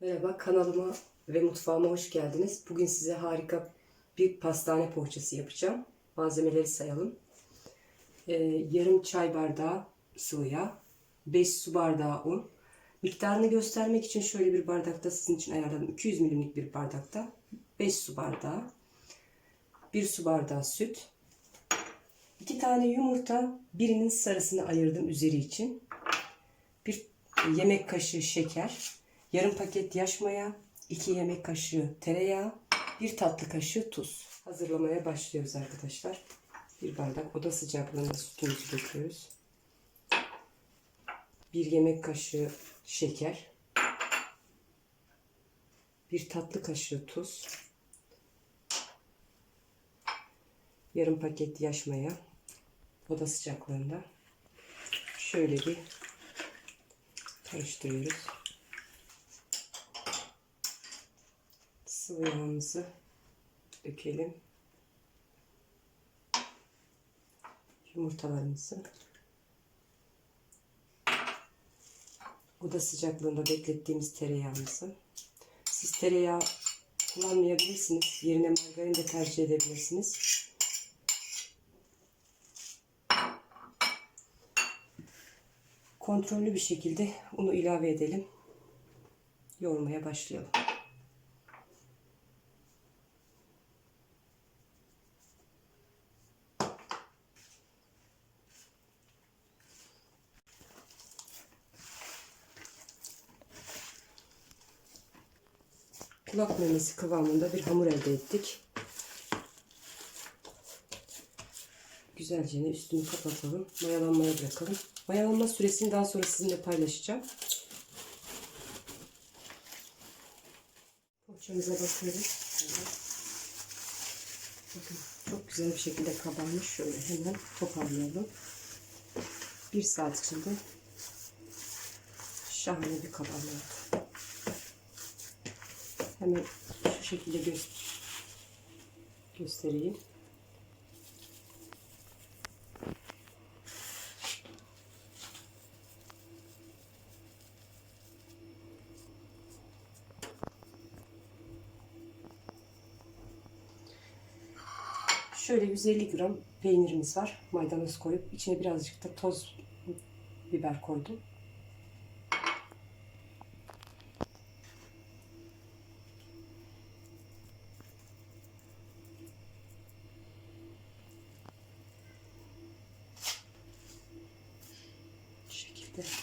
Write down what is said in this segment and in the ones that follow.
Merhaba kanalıma ve mutfağıma hoş geldiniz. Bugün size harika bir pastane poğaçası yapacağım. Malzemeleri sayalım. Ee, yarım çay bardağı sıvı yağ, 5 su bardağı un. Miktarını göstermek için şöyle bir bardakta sizin için ayarladım. 200 milimlik bir bardakta 5 su bardağı, 1 su bardağı süt, 2 tane yumurta, birinin sarısını ayırdım üzeri için. Bir yemek kaşığı şeker, yarım paket yaş maya, 2 yemek kaşığı tereyağı, 1 tatlı kaşığı tuz. Hazırlamaya başlıyoruz arkadaşlar. Bir bardak oda sıcaklığında sütümüzü döküyoruz. 1 yemek kaşığı şeker, 1 tatlı kaşığı tuz, yarım paket yaş maya oda sıcaklığında. Şöyle bir karıştırıyoruz. Sıvı yağımızı dökelim. Yumurtalarımızı oda sıcaklığında beklettiğimiz tereyağımızı. Siz tereyağı kullanmayabilirsiniz. Yerine margarin de tercih edebilirsiniz. Kontrollü bir şekilde unu ilave edelim. Yoğurmaya başlayalım. Kulak memesi kıvamında bir hamur elde ettik. Güzelce üstünü kapatalım. Mayalanmaya bırakalım. Mayalanma süresini daha sonra sizinle paylaşacağım. Poğaçamıza bakıyoruz. Bakın çok güzel bir şekilde kabarmış. Şöyle hemen toparlayalım. Bir saat içinde şahane bir kabarma oldu. Hemen şu şekilde gö göstereyim. Şöyle 150 gram peynirimiz var. Maydanoz koyup içine birazcık da toz biber koydum. Şekilde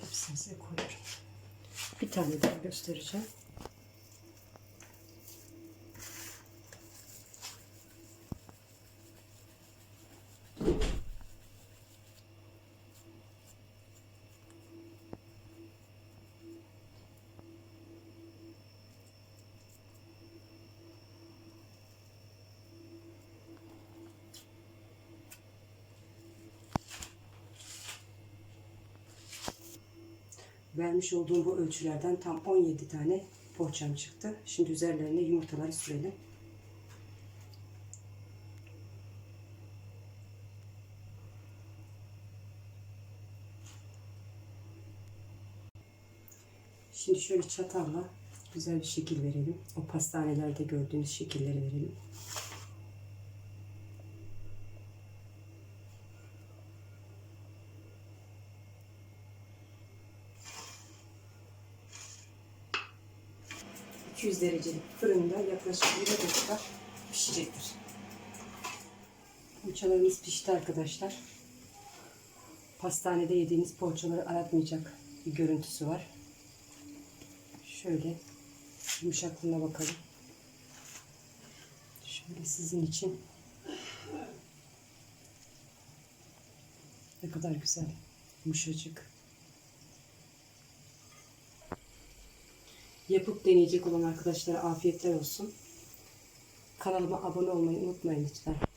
hepsini size koyuyorum. Bir tane daha göstereceğim. Vermiş olduğum bu ölçülerden tam 17 tane poğaçam çıktı. Şimdi üzerlerine yumurtaları sürelim. Şimdi şöyle çatalla güzel bir şekil verelim. O pastanelerde gördüğünüz şekilleri verelim. ...200 derecelik fırında yaklaşık 20 dakika pişecektir. Poğaçalarımız pişti arkadaşlar. Pastanede yediğimiz poğaçaları aratmayacak bir görüntüsü var. Şöyle yumuşaklığına bakalım. Şöyle sizin için ne kadar güzel yumuşacık. Yapıp deneyecek olan arkadaşlara afiyetler olsun. Kanalıma abone olmayı unutmayın lütfen.